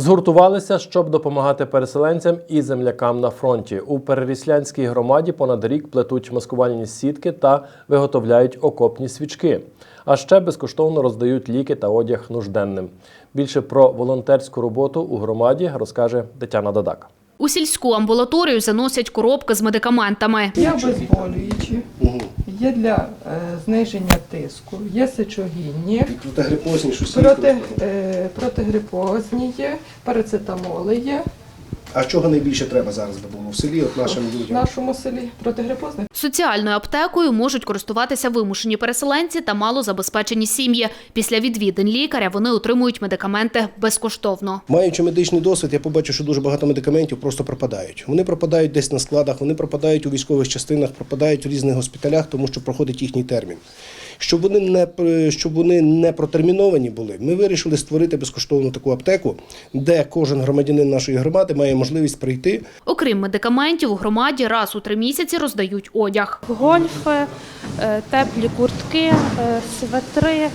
Згуртувалися, щоб допомагати переселенцям і землякам на фронті. У Переріслянській громаді понад рік плетуть маскувальні сітки та виготовляють окопні свічки. А ще безкоштовно роздають ліки та одяг нужденним. Більше про волонтерську роботу у громаді розкаже Тетяна Дадак. У сільську амбулаторію заносять коробки з медикаментами. Є обезболюючі, є для е, зниження тиску, є сечогінні, Протигрипозні, проти, е, протигрипозні є, парацетамоли є А чого найбільше треба зараз би було в селі, от нашим в людям? нашому селі. Протигрипозних Соціальною аптекою можуть користуватися вимушені переселенці та малозабезпечені сім'ї. Після відвідин лікаря вони отримують медикаменти безкоштовно. Маючи медичний досвід, я побачив, що дуже багато медикаментів просто пропадають. Вони пропадають десь на складах, вони пропадають у військових частинах, пропадають у різних госпіталях, тому що проходить їхній термін. Щоб вони не пр- щоб вони не протерміновані були, ми вирішили створити безкоштовну таку аптеку, де кожен громадянин нашої громади має можливість прийти, Окрім медикаментів, у громаді раз у три місяці роздають одяг. гольфи, е, теплі куртки, е, светри,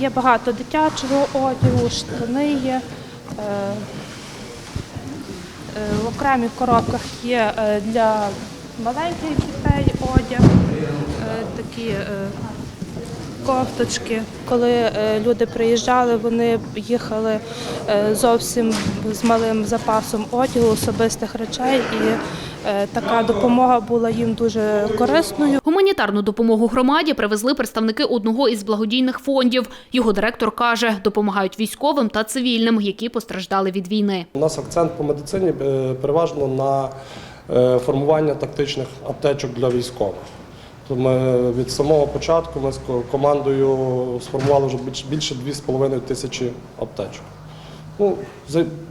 є багато дитячого одягу, штани є. е, е, В окремих коробках є е, для маленьких дітей одяг, е, такі е, кофточки. Коли е, люди приїжджали, вони їхали е, зовсім з малим запасом одягу, особистих речей, і е, така допомога була їм дуже корисною. Гуманітарну допомогу громаді привезли представники одного із благодійних фондів. Його директор каже, допомагають військовим та цивільним, які постраждали від війни. У нас акцент по медицині переважно на формування тактичних аптечок для військових. То ми від самого початку ми з командою сформували вже більше 2,5 тисячі аптечок. Ну,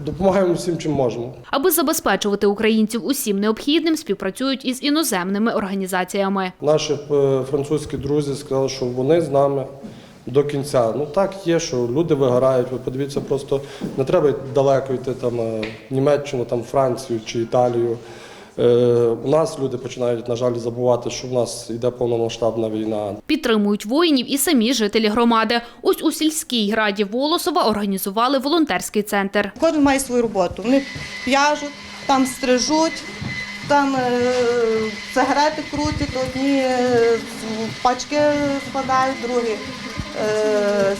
допомагаємо всім, чим можемо. Аби забезпечувати українців усім необхідним, співпрацюють із іноземними організаціями. Наші е, французькі друзі сказали, що вони з нами до кінця. Ну так є, що люди вигорають. Ви подивіться, просто не треба далеко йти там е, Німеччину, там Францію чи Італію. Е, У нас люди починають, на жаль, забувати, що в нас йде повномасштабна війна. Підтримують воїнів і самі жителі громади. Ось у сільській граді Волосова організували волонтерський центр. Кожен має свою роботу. Вони в'яжуть, там стрижуть, там е, сигарети крутять, одні е, пачки складають, другі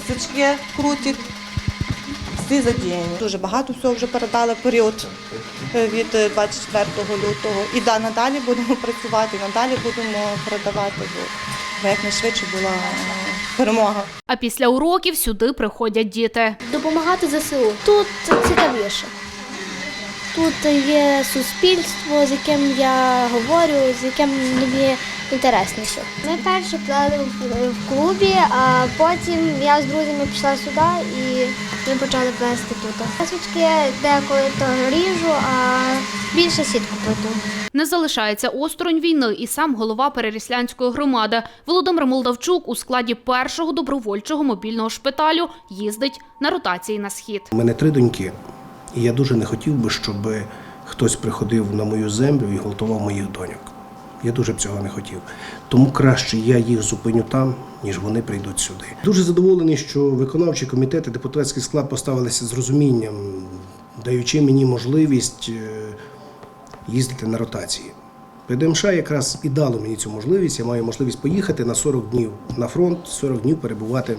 свічки крутять. Всі задіяні. Дуже багато всього вже передали в період е, від е, 24 лютого. І да, надалі будемо працювати, надалі будемо передавати, бо- бо якнайшвидше була е, перемога. А після уроків сюди приходять діти. допомагати ЗСУ. Тут цікавіше. Тут є суспільство, з яким я говорю, з яким мені інтересніше. Ми перше плели в- клубі, а потім я з друзями пішла сюди і ми почали плести тут. Свічки деколи то ріжу, а більше сітку плету. Не залишається осторонь війни і сам голова Переріслянської громади Володимир Молдавчук у складі першого добровольчого мобільного шпиталю їздить на ротації на схід. У мене три доньки, і я дуже не хотів би, щоб хтось приходив на мою землю і гвалтував моїх доньок. Я дуже б цього не хотів. Тому краще я їх зупиню там, ніж вони прийдуть сюди. Дуже задоволений, що виконавчі комітети, депутатський склад поставилися з розумінням, даючи мені можливість е, їздити на ротації. ПДМШ якраз і дало мені цю можливість. Я маю можливість поїхати на 40 днів на фронт, 40 днів перебувати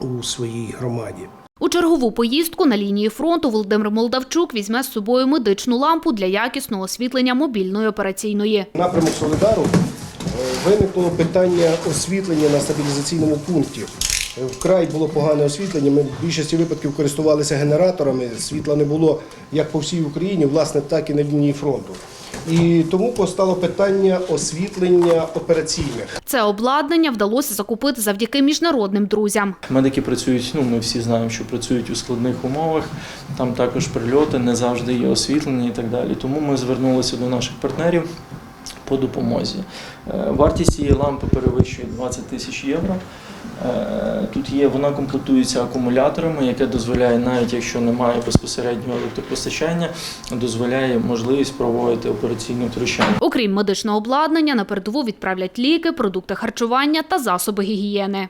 у своїй громаді. У чергову поїздку на лінії фронту Володимир Молдавчук візьме з собою медичну лампу для якісного освітлення мобільної операційної. Напрямок Солидару е, виникло питання освітлення на стабілізаційному пункті. Е, Вкрай було погане освітлення. Ми в більшості випадків користувалися генераторами. Світла не було як по всій Україні, власне, так і на лінії фронту. І тому постало питання освітлення операційних. Це обладнання вдалося закупити завдяки міжнародним друзям. Медики працюють, ну ми всі знаємо, що працюють у складних умовах. Там також прильоти, не завжди є освітлення і так далі. Тому ми звернулися до наших партнерів по допомозі. Е, Вартість цієї лампи перевищує 20 тисяч євро. Е, Тут є, вона комплектується акумуляторами, яке дозволяє, навіть якщо немає безпосереднього електропостачання, дозволяє можливість проводити операційне втручання. Окрім медичного обладнання, на передову відправлять ліки, продукти харчування та засоби гігієни.